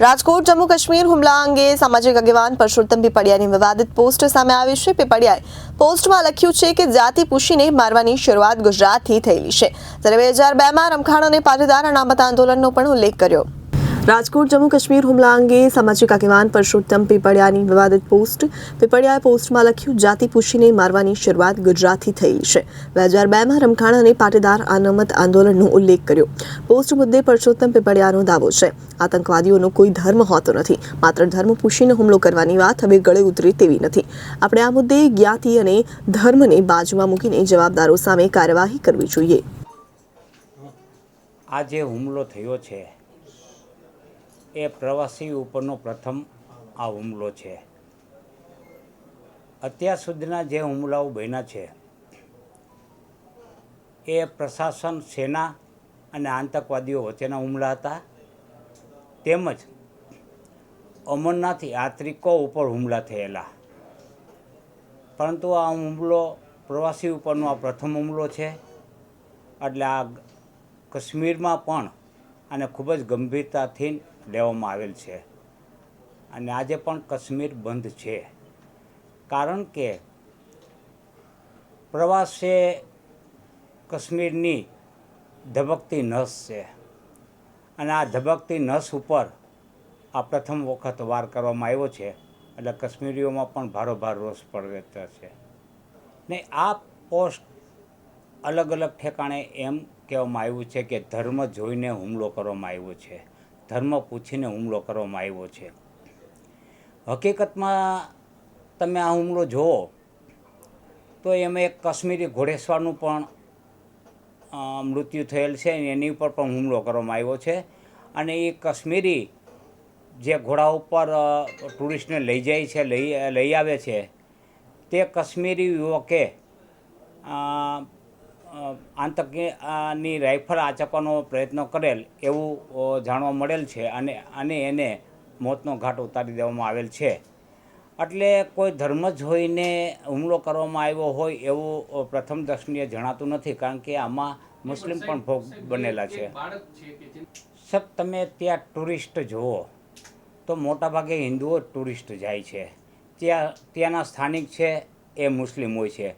રાજકોટ, જમ્મુ, કાશ્મીર હુમલા અંગે સામાજિક આગેવાન પરસોત્તમ પીપળિયાની વિવાદિત પોસ્ટ સામે આવી છે. પીપળિયાએ પોસ્ટમાં લખ્યું છે કે જાતિ પૂછીને મારવાની શરૂઆત ગુજરાતથી થયેલી છે. ત્યારે બે હજાર બેમાં રમખાણ અને પાટીદાર અનામત આંદોલનનો પણ ઉલ્લેખ કર્યો. રાજકોટ, જમ્મુ કાશ્મીર હુમલા અંગે સામાજિક આગેવાન પરસોત્તમ પીપળિયાની વિવાદિત પોસ્ટ. પીપળિયાએ પોસ્ટમાં લખ્યું, જાતિ પૂછીને મારવાની શરૂઆત ગુજરાતથી થયેલી છે. બે હજાર બેમાં રમખાણ અને પાટીદાર અનામત આંદોલનનો ઉલ્લેખ કર્યો. પોસ્ટ મુદ્દે પરસોત્તમ પીપળિયાનો દાવો છે. આતંકવાદીઓનો કોઈ ધર્મ હોતો નથી. માત્ર ધર્મ પૂછીને હુમલો કરવાની વાત હવે ગળે ઉતરે તેવી નથી. આપણે આ મુદ્દે જ્ઞાતિ અને ધર્મને બાજુમાં મૂકીને જવાબદારો સામે કાર્યવાહી કરવી જોઈએ. આ જે હુમલો થયો છે એ પ્રવાસી ઉપરનો પ્રથમ આ હુમલો છે. અત્યાર સુધીના જે હુમલાઓ બન્યા છે, એ પ્રશાસન, સેના અને આતંકવાદીઓ વચ્ચેના હુમલા હતા. તેમજ અમરનાથ યાત્રિકો ઉપર હુમલા થયેલા. પરંતુ આ હુમલો પ્રવાસી ઉપરનો આ પ્રથમ હુમલો છે. એટલે આ કાશ્મીરમાં પણ આને ખૂબ જ ગંભીરતાથી લેવામાં આવેલ છે. અને આજે પણ કાશ્મીર બંધ છે. કારણ કે પ્રવાસે કાશ્મીરની ધબકતી નસ છે. અને આ ધબકતી નસ ઉપર આ પ્રથમ વખત વાર કરવામાં આવ્યો છે. એટલે કશ્મીરીઓમાં પણ ભારોભાર રોષ પડતો છે ને આ પોસ્ટ અલગ અલગ ઠેકાણે એમ કહેવામાં આવ્યું છે કે ધર્મ જોઈને હુમલો કરવામાં આવ્યો છે. ધર્મ પૂછીને હુમલો કરવામાં આવ્યો છે. હકીકતમાં તમે આ હુમલો જુઓ, તો એમાં એક કાશ્મીરી ઘોડેસવારનું પણ મૃત્યુ થયેલ છે અને એની ઉપર પણ હુમલો કરવામાં આવ્યો છે. અને એ કાશ્મીરી જે ઘોડા ઉપર ટુરિસ્ટને લઈ જાય છે, લઈ લઈ આવે છે, તે કાશ્મીરી યુવકે આતંકની રાઇફલ આચકવાનો પ્રયત્ન કરેલ એવું જાણવા મળેલ છે અને અને એને મોતનો ઘાટ ઉતારી દેવામાં આવેલ છે. એટલે કોઈ ધર્મ જોઈને હુમલો કરવામાં આવ્યો હોય એવું પ્રથમ દર્શનીય જણાતું નથી, કારણ કે આમાં મુસ્લિમ પણ ભોગ બનેલા છે. સર, તમે ત્યાં ટુરિસ્ટ જુઓ, તો મોટાભાગે હિન્દુઓ ટુરિસ્ટ જાય છે. ત્યાં, ત્યાંના સ્થાનિક છે એ મુસ્લિમ હોય છે.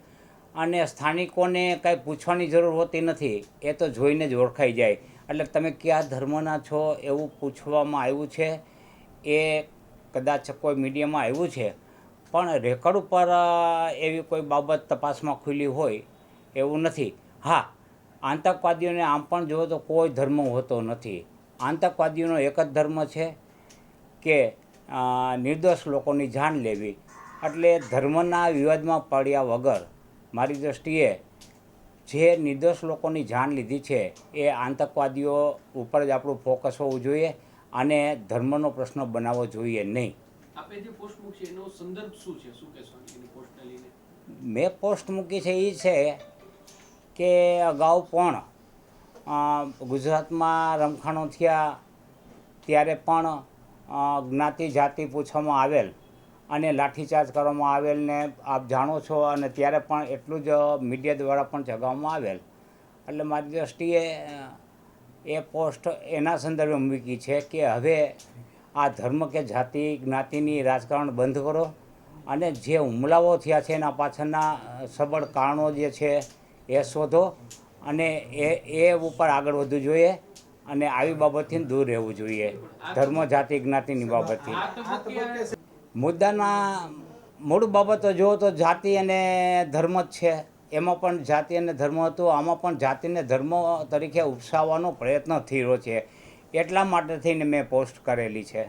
અને સ્થાનિકોને કાંઈ પૂછવાની જરૂર હોતી નથી, એ તો જોઈને જ ઓળખાઈ જાય. એટલે તમે કયા ધર્મના છો એવું પૂછવામાં આવ્યું છે? એ કદાચ કોઈ મીડિયામાં આવ્યું છે. પણ રેકોર્ડ ઉપર એવી કોઈ બાબત તપાસમાં ખુલી હોય એવું નથી. હા, આતંકવાદીઓને આમ પણ જુઓ તો કોઈ ધર્મ હોતો નથી. આતંકવાદીઓનો એક જ ધર્મ છે કે નિર્દોષ લોકોની જાન લેવી. એટલે ધર્મના વિવાદમાં પડ્યા વગર મારી દૃષ્ટિએ જે નિર્દોષ લોકોની જાન લીધી છે એ આતંકવાદીઓ ઉપર જ આપણું ફોકસ હોવું જોઈએ અને ધર્મનો પ્રશ્ન બનાવવો જોઈએ નહીં. મેં પોસ્ટ મૂકી છે એ છે કે અગાઉ પણ ગુજરાતમાં રમખાણો થયા ત્યારે પણ જ્ઞાતિ જાતિ પૂછવામાં આવેલ અને લાઠીચાર્જ કરવામાં આવેલ ને આપ જાણો છો અને ત્યારે પણ એટલું જ મીડિયા દ્વારા પણ જગાવવામાં આવેલ. એટલે મારી દૃષ્ટિએ એ પોસ્ટ એના સંદર્ભે મૂકી છે કે હવે આ ધર્મ કે જાતિ જ્ઞાતિની રાજકારણ બંધ કરો અને જે હુમલાઓ થયા છે એના પાછળના સબળ કારણો જે છે એ શોધો અને એ એ ઉપર આગળ વધવું જોઈએ અને આવી બાબતથી દૂર રહેવું જોઈએ. ધર્મ, જાતિ, જ્ઞાતિની બાબતથી. મુદ્દાના મૂળ બાબતો જુઓ તો જાતિ અને ધર્મ જ છે. એમાં પણ જાતિ અને ધર્મ હતું. આમાં પણ જાતિને ધર્મ તરીકે ઉપસાવવાનો પ્રયત્ન થયો છે. એટલા માટે થઈને મેં પોસ્ટ કરેલી છે.